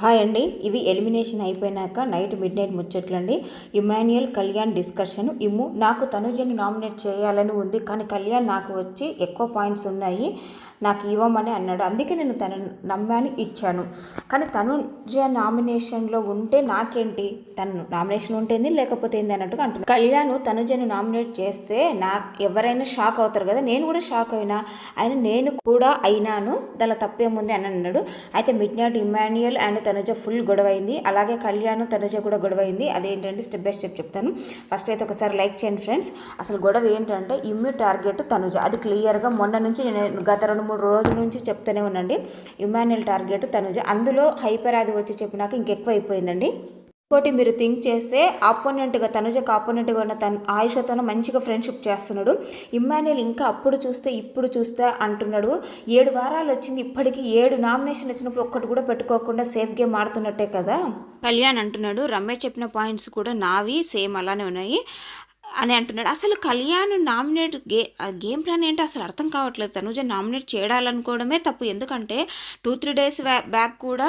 Hi అండి. ఇవి elimination అయిపోయినాక నైట్ మిడ్ నైట్ ముచ్చట్లండి. ఇమాన్యుయల్ కళ్యాణ్ డిస్కషన్ ఇమ్ము నాకు తనుజని నామినేట్ చేయాలని ఉంది కానీ కళ్యాణ్ నాకు వచ్చి ఎక్కువ పాయింట్స్ ఉన్నాయి. నాకు ఇవ్వమని అన్నాడు. అందుకే నేను తను నమ్మాను ఇచ్చాను. కానీ తనుజ నామినేషన్లో ఉంటే నాకేంటి? తను నామినేషన్ ఉంటేంది లేకపోతే ఏంది అన్నట్టుగా అంటున్నాను కళ్యాణ్ తనుజను నామినేట్ చేస్తే నా ఎవరైనా షాక్ అవుతారు కదా నేను కూడా షాక్ అయినా. ఆయన నేను కూడా అయినాను దానిలో తప్పేముంది అని అన్నాడు. అయితే midnight Emmanuel and Tanuja full గొడవైంది. అలాగే కళ్యాణ్ తనుజ కూడా గొడవైంది. అదేంటంటే స్టెప్ బై స్టెప్ చెప్తాను. ఫస్ట్ అయితే ఒకసారి లైక్ చేయండి ఫ్రెండ్స్. అసలు గొడవ ఏంటంటే ఇమ్యూ టార్గెట్ తనుజ. అది క్లియర్గా మొన్న నుంచి నేను గత రెండు మూడు రోజుల నుంచి చెప్తూనే ఉన్నాండి ఇమాన్యుయల్ టార్గెట్ తనుజ. అందులో హైపర్ అది వచ్చి చెప్పినాక ఇంకెక్కువ అయిపోయిందండి ఇంకోటి మీరు థింక్ చేస్తే ఆపోనెంట్గా తనుజకు ఆపోనెంట్గా ఉన్న తను ఆయుషతో మంచిగా ఫ్రెండ్షిప్ చేస్తున్నాడు. ఇమ్మాన్యుల్ ఇంకా అప్పుడు చూస్తే ఇప్పుడు చూస్తే అంటున్నాడు. ఏడు వారాలు వచ్చింది ఇప్పటికి ఏడు నామినేషన్ వచ్చినప్పుడు ఒక్కటి కూడా పెట్టుకోకుండా సేఫ్ గేమ్ ఆడుతున్నట్టే కదా? కళ్యాణ్ అంటున్నాడు రమేష్ చెప్పిన పాయింట్స్ కూడా నావి సేమ్ అలానే ఉన్నాయి. అని అంటున్నాడు. అసలు కళ్యాణ్ నామినేట్ గే ఆ గేమ్ ప్లాన్ ఏంటో అసలు అర్థం కావట్లేదు. తనుజ నామినేట్ చేయాలనుకోవడమే తప్పు. ఎందుకంటే టూ త్రీ డేస్ బ్యాక్ కూడా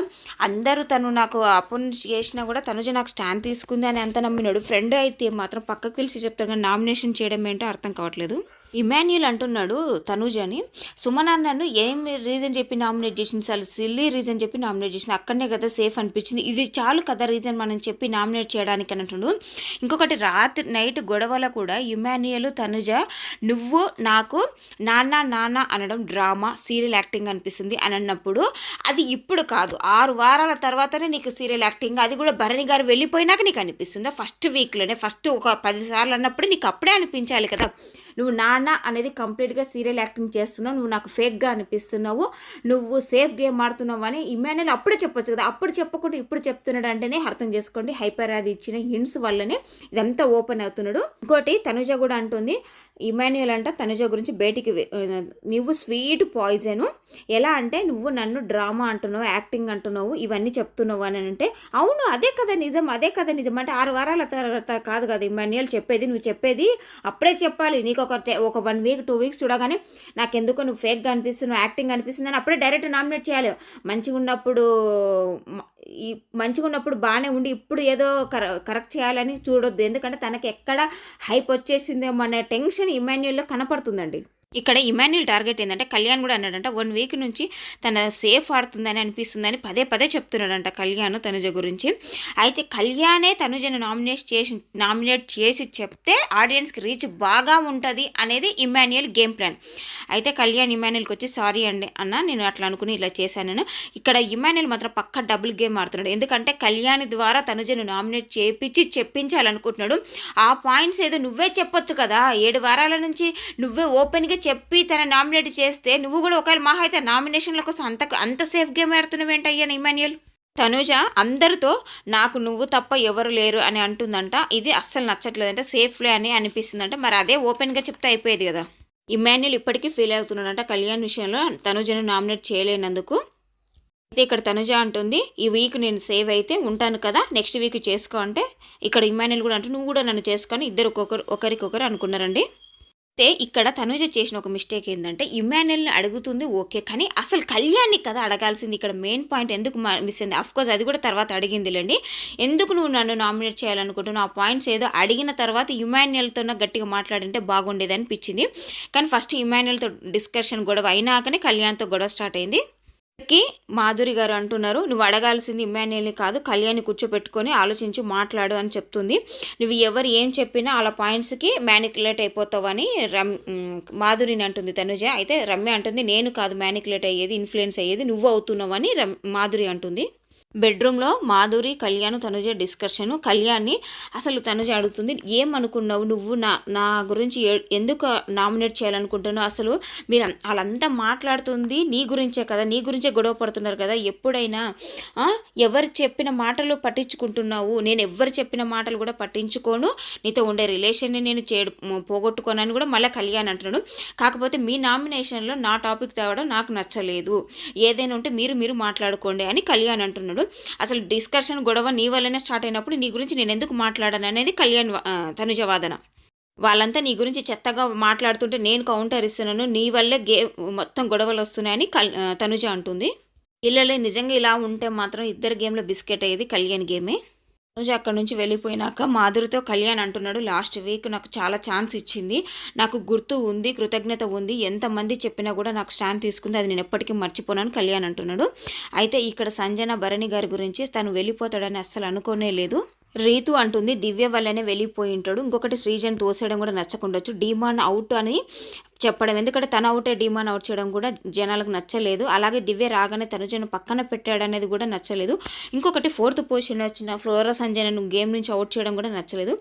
అందరూ తను నాకు అపోన్ చేసినా కూడా తనుజ నాకు స్టాండ్ తీసుకుంది అని ఎంత నమ్మినాడు. ఫ్రెండ్ అయితే మాత్రం పక్కకు పిలిచి చెప్తాడు కానీ నామినేషన్ చేయడం ఏంటో అర్థం కావట్లేదు. ఇమాన్యుల్ అంటున్నాడు తనుజని సుమన్ అన్నను ఏం రీజన్ చెప్పి నామినేట్ చేసింది? చాలా సిల్లీ రీజన్ చెప్పి నామినేట్ చేసింది. అక్కడనే కదా సేఫ్ అనిపించింది. ఇది చాలు కదా రీజన్ మనం చెప్పి నామినేట్ చేయడానికి అని అంటుండు. ఇంకొకటి రాత్రి నైట్ గొడవలో కూడా ఇమాన్యుయల్ తనుజ నువ్వు నాకు నాన్న నాన్న అనడం డ్రామా సీరియల్ యాక్టింగ్ అనిపిస్తుంది అని అన్నప్పుడు అది ఇప్పుడు కాదు. ఆరు వారాల తర్వాతనే నీకు సీరియల్ యాక్టింగ్ అది కూడా భరణి గారు వెళ్ళిపోయినాక నీకు అనిపిస్తుందా? ఫస్ట్ వీక్లోనే ఫస్ట్ ఒక పది సార్లు అన్నప్పుడు నీకు అప్పుడే అనిపించాలి కదా. నువ్వు నాన్న అనేది కంప్లీట్గా సీరియల్ యాక్టింగ్ చేస్తున్నావు నువ్వు నాకు ఫేక్గా అనిపిస్తున్నావు నువ్వు సేఫ్ గేమ్ ఆడుతున్నావు అని ఇమాన్యుల్ అప్పుడే చెప్పొచ్చు కదా. అప్పుడు చెప్పకుండా ఇప్పుడు చెప్తున్నాడు అంటేనే అర్థం చేసుకోండి. హైపర్ అది ఇచ్చిన హింట్స్ వల్లనే ఇదంతా ఓపెన్ అవుతున్నాడు. ఇంకోటి తనుజ కూడా అంటుంది ఇమాన్యుయల్ అంట తనుజ గురించి బయటికి నువ్వు స్వీట్ పాయిజన్ ఎలా అంటే నువ్వు నన్ను డ్రామా అంటున్నావు యాక్టింగ్ అంటున్నావు ఇవన్నీ చెప్తున్నావు అని అంటే అవును అదే కదా నిజం అదే కదా నిజం. అంటే ఆరు వారాల తర్వాత కాదు కదా ఇమాన్యుయల్ చెప్పేది నువ్వు చెప్పేది అప్పుడే చెప్పాలి నీకు ఒక టే- ఒక వన్ వీక్ టూ వీక్స్ చూడగానే నాకెందుకు నువ్వు ఫేక్గా అనిపిస్తున్నావు యాక్టింగ్ అనిపిస్తుంది అని అప్పుడే డైరెక్ట్ నామినేట్ చేయాలి. మంచిగా ఉన్నప్పుడు ఈ మంచిగా ఉన్నప్పుడు బాగానే ఉండి ఇప్పుడు ఏదో కర కరెక్ట్ చేయాలని చూడొద్దు. ఎందుకంటే తనకి ఎక్కడ హైప్ వచ్చేసిందేమో అనే టెన్షన్ ఇమాన్యుల్లో కనపడుతుందండి. ఇక్కడ ఇమాన్యుల్ టార్గెట్ ఏంటంటే కళ్యాణ్ కూడా అన్నాడంట వన్ వీక్ నుంచి తన సేఫ్ ఆడుతుందని అనిపిస్తుందని పదే పదే చెప్తున్నాడంట కళ్యాణ్ తనుజ గురించి. అయితే కళ్యాణే తనుజను నామినేట్ చేసి నామినేట్ చేసి చెప్తే ఆడియన్స్కి రీచ్ బాగా ఉంటుంది అనేది ఇమాన్యుయల్ గేమ్ ప్లాన్. అయితే కళ్యాణ్ ఇమాన్యుల్కి వచ్చి సారీ అండి అన్న నేను అట్లా అనుకుని ఇలా చేశాను ఇక్కడ ఇమాన్యుల్ మాత్రం పక్క డబుల్ గేమ్ ఆడుతున్నాడు. ఎందుకంటే కళ్యాణ్ ద్వారా తనుజను నామినేట్ చేపించి చెప్పించాలనుకుంటున్నాడు. ఆ పాయింట్స్ ఏదో నువ్వే చెప్పొచ్చు కదా. ఏడు వారాల నుంచి నువ్వే ఓపెన్గా చెప్పి తన నామినేట్ చేస్తే నువ్వు కూడా ఒకవేళ మహా అయితే నామినేషన్ల కోసం అంత అంత సేఫ్ గేమ్ ఆడుతున్నావు ఏంటయ్యా ఇమాన్యుల్ తనుజ అందరితో నాకు నువ్వు తప్ప ఎవరు లేరు అని అంటుందంట. ఇది అస్సలు నచ్చట్లేదంట. సేఫ్లే అని అనిపిస్తుందంట. మరి అదే ఓపెన్గా చెప్తే అయిపోయేది కదా. ఇమాన్యుల్ ఇప్పటికీ ఫీల్ అవుతున్నాడంట కళ్యాణ్ విషయంలో. తనుజను నామినేట్ చేయలేనందుకు. అయితే ఇక్కడ తనుజ అంటుంది ఈ వీక్ నేను సేవ్ అయితే ఉంటాను కదా నెక్స్ట్ వీక్ చేసుకో అంటే ఇక్కడ ఇమాన్యుల్ కూడా అంటే నువ్వు కూడా నన్ను చేసుకొని ఇద్దరు ఒక్కొక్కరు ఒకరికొకరు అనుకున్నారండి. అయితే ఇక్కడ తనుజ చేసిన ఒక మిస్టేక్ ఏంటంటే ఇమాన్యుల్ని అడుగుతుంది ఓకే కానీ అసలు కళ్యాణ్ని కదా అడగాల్సింది. ఇక్కడ మెయిన్ పాయింట్ ఎందుకు మిస్ అయింది? అఫ్ కోర్స్ అది కూడా తర్వాత అడిగిందిలేండి. ఎందుకు నువ్వు నన్ను నామినేట్ చేయాలనుకుంటున్నావు? ఆ పాయింట్స్ ఏదో అడిగిన తర్వాత ఇమాన్యుల్తో గట్టిగా మాట్లాడింటే బాగుండేది అనిపించింది. కానీ ఫస్ట్ ఇమాన్యుల్తో డిస్కషన్ గొడవ అయినాకనే కళ్యాణ్తో గొడవ స్టార్ట్ అయింది. కి మాధురి గారు అంటున్నారు నువ్వు అడగాల్సింది ఇమ్మాన్యుల్ని కాదు కళ్యాణ్ని కూర్చోపెట్టుకొని ఆలోచించి మాట్లాడు అని చెప్తుంది. నువ్వు ఎవరు ఏం చెప్పినా అలా పాయింట్స్కి మ్యానికులేట్ అయిపోతావని రమ్ మాధురిని అంటుంది తనుజ. అయితే రమ్య అంటుంది నేను కాదు మ్యానికులేట్ అయ్యేది ఇన్ఫ్లుయెన్స్ అయ్యేది నువ్వు అవుతున్నావని రమ్ మాధురి అంటుంది. బెడ్రూమ్లో మాధురి కళ్యాణ్ తనుజ డిస్కషన్. కళ్యాణ్ని అసలు తనుజ అడుగుతుంది ఏమనుకున్నావు నువ్వు? నా నా గురించి ఎందుకు నామినేట్ చేయాలనుకుంటున్నావు? అసలు మీరు వాళ్ళంతా మాట్లాడుతుంది నీ గురించే కదా నీ గురించే గొడవ పడుతున్నారు కదా ఎప్పుడైనా ఎవరు చెప్పిన మాటలు పట్టించుకుంటున్నావు? నేను ఎవరు చెప్పిన మాటలు కూడా పట్టించుకోను. నీతో ఉండే రిలేషన్ని నేను చే పోగొట్టుకోనని కూడా మళ్ళీ కళ్యాణ్ అంటున్నాడు. కాకపోతే మీ నామినేషన్లో నా టాపిక్ తేవడం నాకు నచ్చలేదు. ఏదైనా ఉంటే మీరు మీరు మాట్లాడుకోండి అని కళ్యాణ్ అంటున్నాడు. అసలు డిస్కషన్ గొడవ నీ వల్లనే స్టార్ట్ అయినప్పుడు నీ గురించి నేను ఎందుకు మాట్లాడాను అనేది కళ్యాణ్ తనుజ వాదన. వాళ్ళంతా నీ గురించి చెత్తగా మాట్లాడుతుంటే నేను కౌంటర్ ఇస్తున్నాను నీ వల్లే గే మొత్తం గొడవలు వస్తున్నాయని కల్ తనుజ అంటుంది. ఇళ్ళలో నిజంగా ఇలా ఉంటే మాత్రం ఇద్దరు గేమ్లో బిస్కెట్ అయ్యేది కళ్యాణ్ గేమే? రోజు అక్కడ నుంచి వెళ్ళిపోయినాక మాధురితో కళ్యాణ్ అంటున్నాడు లాస్ట్ వీక్ నాకు చాలా ఛాన్స్ ఇచ్చింది. నాకు గుర్తు ఉంది కృతజ్ఞత ఉంది. ఎంతమంది చెప్పినా కూడా నాకు స్టాండ్ తీసుకుంది. అది నేను ఎప్పటికీ మర్చిపోనాను కళ్యాణ్ అంటున్నాడు. అయితే ఇక్కడ సంజన భరణి గారి గురించి తను వెళ్ళిపోతాడని అస్సలు అనుకోనే లేదు. రీతు అంటుంది దివ్య వల్లనే వెళ్ళిపోయి ఉంటాడు. ఇంకొకటి శ్రీజన్ తోసేయడం కూడా నచ్చకుండొచ్చు. డిమాండ్ అవుట్ అని చెప్పడం. ఎందుకంటే తన అవుటే డిమాండ్ అవుట్ చేయడం కూడా జనాలకు నచ్చలేదు. అలాగే దివ్య రాగానే తనుజను పక్కన పెట్టాడు అనేది కూడా నచ్చలేదు. ఇంకొకటి ఫోర్త్ పొజిషన్ వచ్చిన ఫ్లోరా సంజయను గేమ్ నుంచి అవుట్ చేయడం కూడా నచ్చలేదు.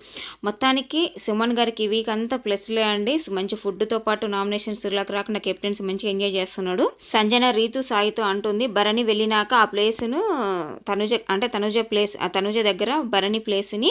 మొత్తానికి సుమన్ గారికి ఈ వీక్ అంతా ప్లస్లే అండి. మంచి ఫుడ్తో పాటు నామినేషన్ ఇలాగ రాకుండా కెప్టెన్స్ మంచిగా ఎంజాయ్ చేస్తున్నాడు. సంజన రీతు సాయితో అంటుంది భరణి వెళ్ళినాక ఆ ప్లేస్ను తనుజ అంటే తనుజ ప్లేస్ ఆ తనుజ దగ్గర భరణి ప్లేస్ని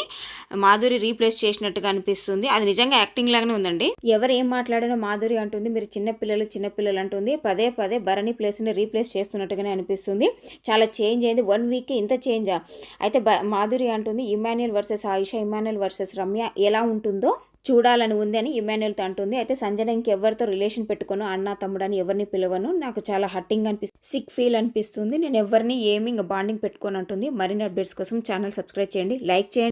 మాధురి రీప్లేస్ చేసినట్టుగా అనిపిస్తుంది. అది నిజంగా యాక్టింగ్ లాగానే ఉందండి. ఎవరు ఏం మాట్లాడారో మాధురి అంటుంది మీరు చిన్నపిల్లలు చిన్నపిల్లలు అంటుంది. పదే పదే భరణి ప్లేస్ని రీప్లేస్ చేస్తున్నట్టుగానే అనిపిస్తుంది. చాలా చేంజ్ అయింది. వన్ వీక్ ఇంత చేంజా అయితే బ మాధురి అంటుంది Emmanuel versus Ayusha Emmanuel versus Ramya ఎలా ఉంటుందో చూడాలని ఉంది అని ఇమాన్యుయల్తో అంటుంది. అయితే సంజన ఇంకెవరితో రిలేషన్ పెట్టుకోను అన్న తమ్ముడని ఎవరిని పిలవను. నాకు చాలా హట్టింగ్ అనిపిస్తుంది సిక్ ఫీల్ అనిపిస్తుంది. నేను ఎవరిని ఏమి ఇంకా బాండింగ్ పెట్టుకొని అంటుంది. మరిన్ని అప్డేట్స్ కోసం ఛానల్ సబ్స్క్రైబ్ చేయండి. లైక్ చేయండి.